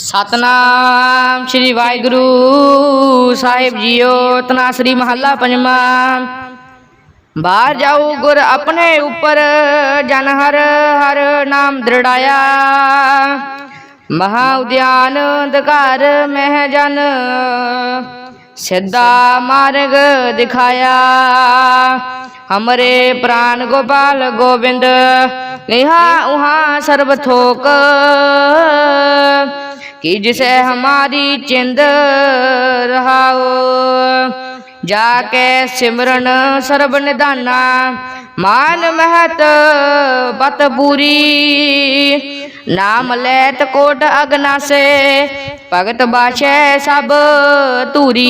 ਸਤਨਾਮ ਸ੍ਰੀ ਵਾਹਿਗੁਰੂ ਸਾਹਿਬ ਜੀਓ ਤਨਾਸਰੀ ਮਹੱਲਾ ਪੰਜਵਾਂ। ਬਾਹਰ ਜਾਊ ਗੁਰ ਆਪਣੇ ਉੱਪਰ, ਜਨ ਹਰ ਹਰ ਨਾਮ ਦ੍ਰਿੜਾਇਆ। ਮਹਾ ਉਦਿਆਨ ਦਕਾਰ ਮਹਿ ਜਨ, ਸਿੱਧਾ ਮਾਰਗ ਦਿਖਾਇਆ। ਹਮਰੇ ਪ੍ਰਾਨ ਗੋਪਾਲ ਗੋਬਿੰਦ ਇਹਾ ਉਹਾ ਸਰਬ ਥੋਕ। कि जिसे हमारी चिंद रहाओ जाके सिमरन सर्ब निदाना मान महत बत पूरी नाम लेत कोट अगना से भगत बाशे सब तूरी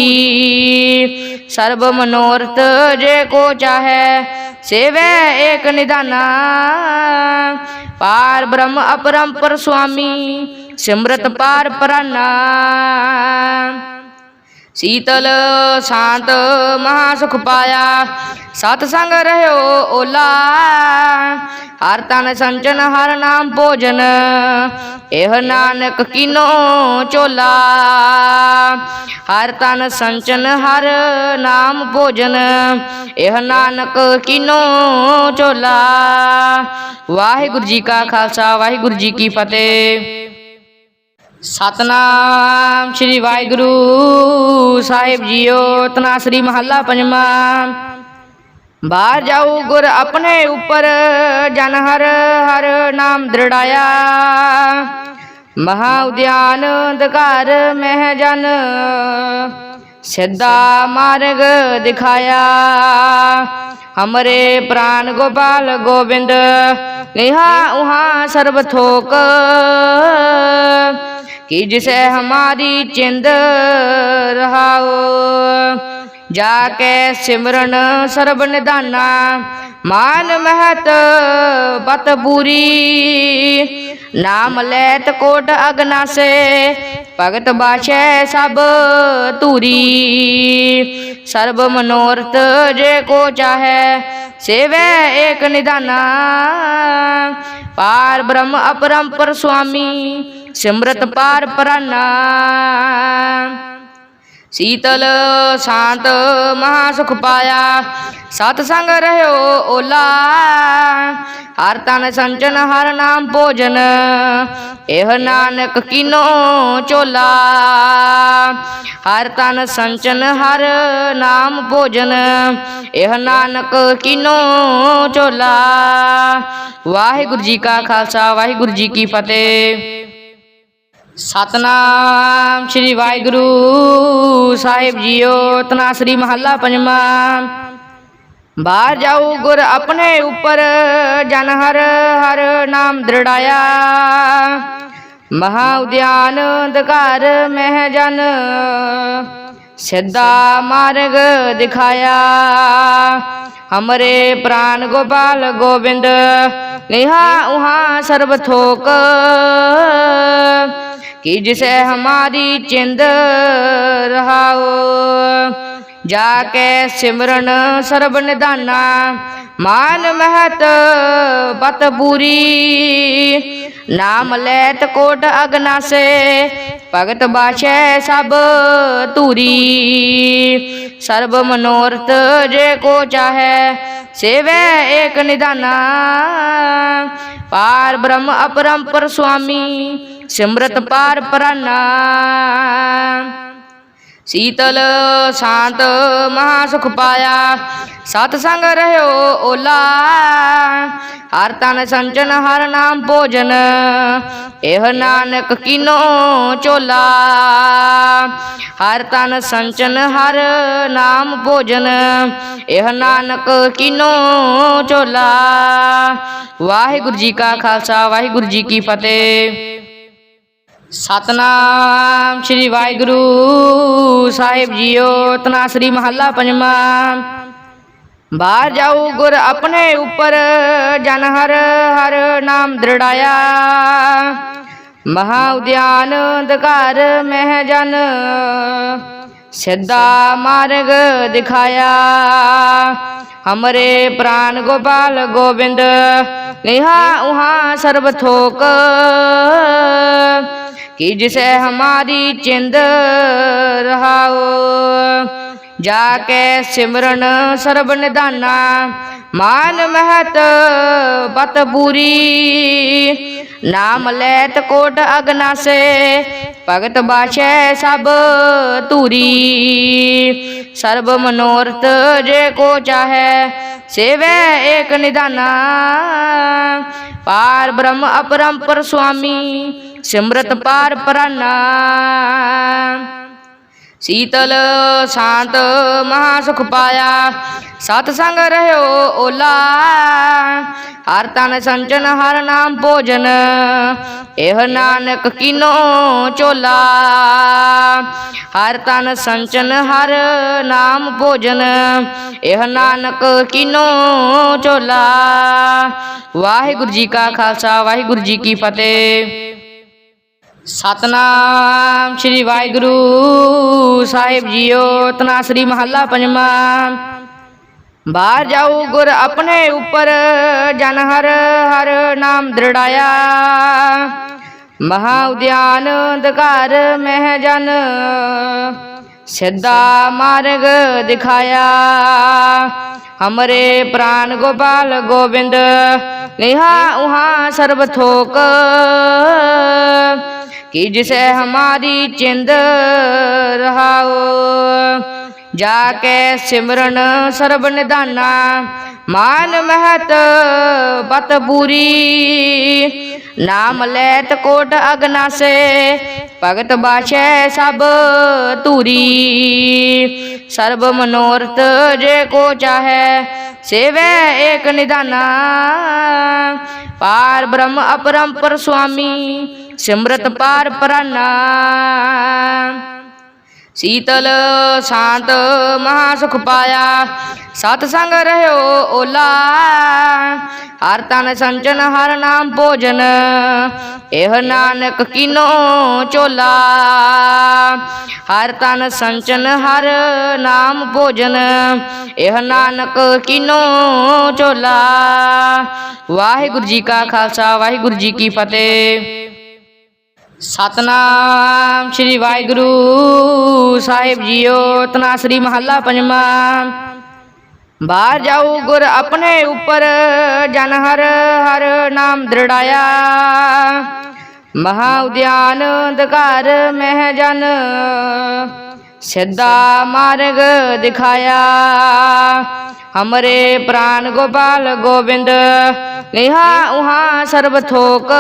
सर्व मनोरथ जे को चाहे सेवे एक निदाना पार ब्रह्म अपरंपर स्वामी ਸਿਮਰਤ ਪਾਰ ਪਰਾਨਾ। ਸੀਤਲ ਸ਼ਾਂਤ ਮਹਾ ਸੁਖ ਪਾਇਆ। ਸਤ ਸੰਗ ਰਹਿਓ ਓਲਾ। ਹਰ ਤਨ ਸੰਚਨ, ਹਰ ਨਾਮ ਭੋਜਨ। ਇਹ ਨਾਨਕ ਕੀਨੋ ਚੋਲਾ। ਹਰ ਤਨ ਸੰਚਨ, ਹਰ ਨਾਮ ਭੋਜਨ। ਇਹ ਨਾਨਕ ਕਿਨੋ ਚੋਲਾ। ਵਾਹਿਗੁਰੂ ਜੀ ਕਾ ਖਾਲਸਾ, ਵਾਹਿਗੁਰੂ ਜੀ ਕੀ ਫਤਿਹ। ਸਤਨਾਮ ਸ੍ਰੀ ਵਾਹਿਗੁਰੂ ਸਾਹਿਬ ਜੀਓ ਤਨਾਸਰੀ ਮਹੱਲਾ ਪੰਜਵਾਂ। ਬਾਹਰ ਜਾਊ ਗੁਰ ਆਪਣੇ ਉੱਪਰ, ਜਨ ਹਰ ਹਰ ਨਾਮ ਦ੍ਰਿੜਾਇਆ। ਮਹਾ ਉਦਿਆਨ ਦਕਾਰ ਮਹਿ ਜਨ, ਸਿੱਧਾ ਮਾਰਗ ਦਿਖਾਇਆ। ਹਮਰੇ ਪ੍ਰਾਨ ਗੋਪਾਲ ਗੋਬਿੰਦ ਇਹਾ ਉਹਾ ਸਰਬ ਥੋਕ। कि जिसे हमारी चिंद रहाओ जाके सिमरन सर्ब निदाना मान महत बत पूरी नाम लेत कोट अगना से भगत बाशे सब तूरी सर्व मनोरथ जे को चाहे सेवे एक निदाना पार ब्रह्म अपरंपर स्वामी ਸਿਮਰਤ ਪਾਰ ਪਰਾਨਾ। ਸੀਤਲ ਸ਼ਾਂਤ ਮਹਾ ਸੁਖ ਪਾਇਆ। ਸਤ ਸੰਗ ਰਹਿਓ ਓਲਾ। ਹਰ ਤਨ ਸੰਚਨ, ਹਰ ਨਾਮ ਭੋਜਨ। ਇਹ ਨਾਨਕ ਕੀਨੋ ਚੋਲਾ। ਹਰ ਤਨ ਸੰਚਨ, ਹਰ ਨਾਮ ਭੋਜਨ। ਇਹ ਨਾਨਕ ਕਿਨੋ ਚੋਲਾ। ਵਾਹਿਗੁਰੂ ਜੀ ਕਾ ਖਾਲਸਾ, ਵਾਹਿਗੁਰੂ ਜੀ ਕੀ ਫਤਿਹ। ਸਤਨਾਮ ਸ੍ਰੀ ਵਾਹਿਗੁਰੂ ਸਾਹਿਬ ਜੀਓ ਤਨਾਸਰੀ ਮਹੱਲਾ ਪੰਜਵਾਂ। ਬਾਹਰ ਜਾਊ ਗੁਰ ਆਪਣੇ ਉੱਪਰ, ਜਨ ਹਰ ਹਰ ਨਾਮ ਦ੍ਰਿੜਾਇਆ। ਮਹਾ ਉਦਿਆਨ ਦਕਾਰ ਮਹਿ ਜਨ ਸਿੱਧਾ ਮਾਰਗ ਦਿਖਾਇਆ। ਹਮਰੇ ਪ੍ਰਾਨ ਗੋਪਾਲ ਗੋਬਿੰਦ ਇਹਾ ਉਹਾ ਸਰਬ ਥੋਕ। कि जिसे हमारी चिंद रहाओ जाके सिमरन सर्ब निदाना मान महत बत पूरी नाम लेत कोट अगना से भगत बाशे सब तूरी सर्व मनोरथ जे को चाहे सेवे एक निदाना पार ब्रह्म अपरंपर स्वामी ਸਿਮਰਤ ਪਾਰ ਪਰਾਨਾ। ਸੀਤਲ ਸ਼ਾਂਤ ਮਹਾ ਸੁਖ ਪਾਇਆ। ਸਤ ਸੰਗ ਰਹਿਓ ਓਲਾ। ਹਰ ਤਨ ਸੰਚਨ ਹਰ ਨਾਮ ਭੋਜਨ। ਇਹ ਨਾਨਕ ਕੀਨੋ ਚੋਲਾ। ਹਰ ਤਨ ਸੰਚਨ, ਹਰ ਨਾਮ ਭੋਜਨ। ਇਹ ਨਾਨਕ ਕਿਨੋ ਚੋਲਾ। ਵਾਹਿਗੁਰੂ ਜੀ ਕਾ ਖਾਲਸਾ, ਵਾਹਿਗੁਰੂ ਜੀ ਕੀ ਫਤਿਹ। ਸਤਨਾਮ ਸ੍ਰੀ ਵਾਹਿਗੁਰੂ ਸਾਹਿਬ ਜੀਓ ਤਨਾਸਰੀ ਮਹੱਲਾ ਪੰਜਵਾਂ। ਬਾਹਰ ਜਾਊ ਗੁਰ ਆਪਣੇ ਉੱਪਰ, ਜਨ ਹਰ ਹਰ ਨਾਮ ਦ੍ਰਿੜਾਇਆ। ਮਹਾ ਉਦਿਆਨ ਦਕਾਰ ਮਹਿ ਜਨ, ਸਿੱਧਾ ਮਾਰਗ ਦਿਖਾਇਆ। ਹਮਰੇ ਪ੍ਰਾਨ ਗੋਪਾਲ ਗੋਬਿੰਦ ਇਹਾ ਉਹਾ ਸਰਬ ਥੋਕ। कि जिसे हमारी चिंद रहाओ जाके सिमरन सर्ब निधाना मान महत बत पूरी नाम लेत कोट अगना से भगत बाछे सब तूरी सर्ब मनोरथ जे को चाहे सेवे एक निधाना पार ब्रह्म अपरंपर स्वामी ਸਿਮਰਤ ਪਾਰ ਪਰਾਨਾ। ਸੀਤਲ ਸ਼ਾਂਤ ਮਹਾ ਸੁਖ ਪਾਇਆ। ਸਤ ਸੰਗ ਰਹਿਓ ਓਲਾ। ਹਰ ਤਨ ਸੰਚਨ, ਹਰ ਨਾਮ ਭੋਜਨ। ਇਹ ਨਾਨਕ ਕੀਨੋ ਚੋਲਾ। ਹਰ ਤਨ ਸੰਚਨ, ਹਰ ਨਾਮ ਭੋਜਨ। ਇਹ ਨਾਨਕ ਕਿਨੋ ਚੋਲਾ। ਵਾਹਿਗੁਰੂ ਜੀ ਕਾ ਖਾਲਸਾ, ਵਾਹਿਗੁਰੂ ਜੀ ਕੀ ਫਤਿਹ। ਸਤਨਾਮ ਸ੍ਰੀ ਵਾਹਿਗੁਰੂ ਸਾਹਿਬ ਜੀਓ ਤਨਾਸਰੀ ਮਹੱਲਾ ਪੰਜਵਾਂ। ਬਾਹਰ ਜਾਊ ਗੁਰ ਆਪਣੇ ਉੱਪਰ, ਜਨ ਹਰ ਹਰ ਨਾਮ ਦ੍ਰਿੜਾਇਆ। ਮਹਾ ਉਦਿਆਨ ਦਕਾਰ ਮਹਿ ਜਨ, ਸਿੱਧਾ ਮਾਰਗ ਦਿਖਾਇਆ। ਹਮਰੇ ਪ੍ਰਾਨ ਗੋਪਾਲ ਗੋਬਿੰਦ ਨਿਹਾ ਉਹਾ ਸਰਬ ਥੋਕ। कि जिसे हमारी चिंद रहाओ जाके सिमरन सर्ब निधाना मान महत बत पूरी नाम लेत कोट अगना से भगत बाछे सब तूरी सर्व मनोरथ जे को चाहे सेवे एक निधाना पार ब्रह्म अपरंपर स्वामी ਸਿਮਰਤ ਪਾਰ ਪਰਾਨਾ। ਸੀਤਲ ਸ਼ਾਂਤ ਮਹਾ ਸੁਖ ਪਾਇਆ। ਸਤ ਸੰਗ ਰਹਿਓ ਓਲਾ। ਹਰ ਤਨ ਸੰਚਨ ਹਰ ਨਾਮ ਭੋਜਨ। ਇਹ ਨਾਨਕ ਕੀਨੋ ਚੋਲਾ। ਹਰ ਤਨ ਸੰਚਨ ਹਰ ਨਾਮ ਭੋਜਨ। ਇਹ ਨਾਨਕ ਕਿਨੋ ਚੋਲਾ। ਵਾਹਿਗੁਰੂ ਜੀ ਕਾ ਖਾਲਸਾ, ਵਾਹਿਗੁਰੂ ਜੀ ਕੀ ਫਤਿਹ। ਸਤਨਾਮ ਸ੍ਰੀ ਵਾਹਿਗੁਰੂ ਸਾਹਿਬ ਜੀਓ ਤਨਾਸਰੀ ਮਹੱਲਾ ਪੰਜਵਾਂ। ਬਾਹਰ ਜਾਊ ਗੁਰ ਆਪਣੇ ਉੱਪਰ, ਜਨ ਹਰ ਹਰ ਨਾਮ ਦ੍ਰਿੜਾਇਆ। ਮਹਾ ਉਦਿਆਨ ਦਕਾਰ ਮਹਿ ਜਨ ਸਿੱਧਾ ਮਾਰਗ ਦਿਖਾਇਆ। ਹਮਰੇ ਪ੍ਰਾਨ ਗੋਪਾਲ ਗੋਬਿੰਦ, ਨਿਹਾ ਉਹਾ ਸਰਬ ਥੋਕ।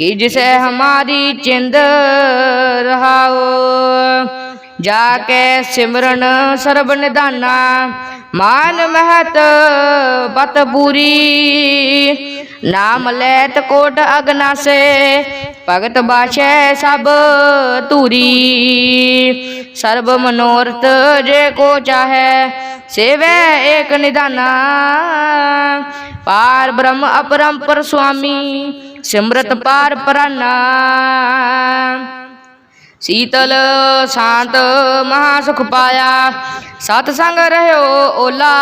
कि जिसे हमारी चिंद रहाओ जाके सिमरन सर्ब निधाना मान महत बत पूरी नाम लेत कोट अगना से भगत बाछे सब तूरी सर्व मनोरथ जे को चाहे सेवे एक निधाना पार ब्रह्म अपरंपर स्वामी ਸਿਮਰਤ ਪਾਰ ਪਰਾਨਾ। ਸੀਤਲ ਸ਼ਾਂਤ ਮਹਾ ਸੁਖ ਪਾਇਆ। ਸਤ ਸੰਗ ਰਹਿਓ ਓਲਾ।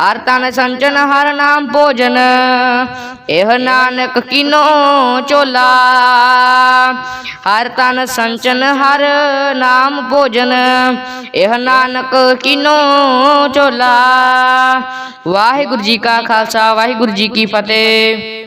ਹਰ ਤਨ ਸੰਚਨ, ਹਰ ਨਾਮ ਭੋਜਨ। ਇਹ ਨਾਨਕ ਕੀਨੋ ਚੋਲਾ। ਹਰ ਤਨ ਸੰਚਨ, ਹਰ ਨਾਮ ਭੋਜਨ। ਇਹ ਨਾਨਕ ਕਿਨੋ ਚੋਲਾ। ਵਾਹਿਗੁਰੂ ਜੀ ਕਾ ਖਾਲਸਾ, ਵਾਹਿਗੁਰੂ ਜੀ ਕੀ ਫਤਿਹ।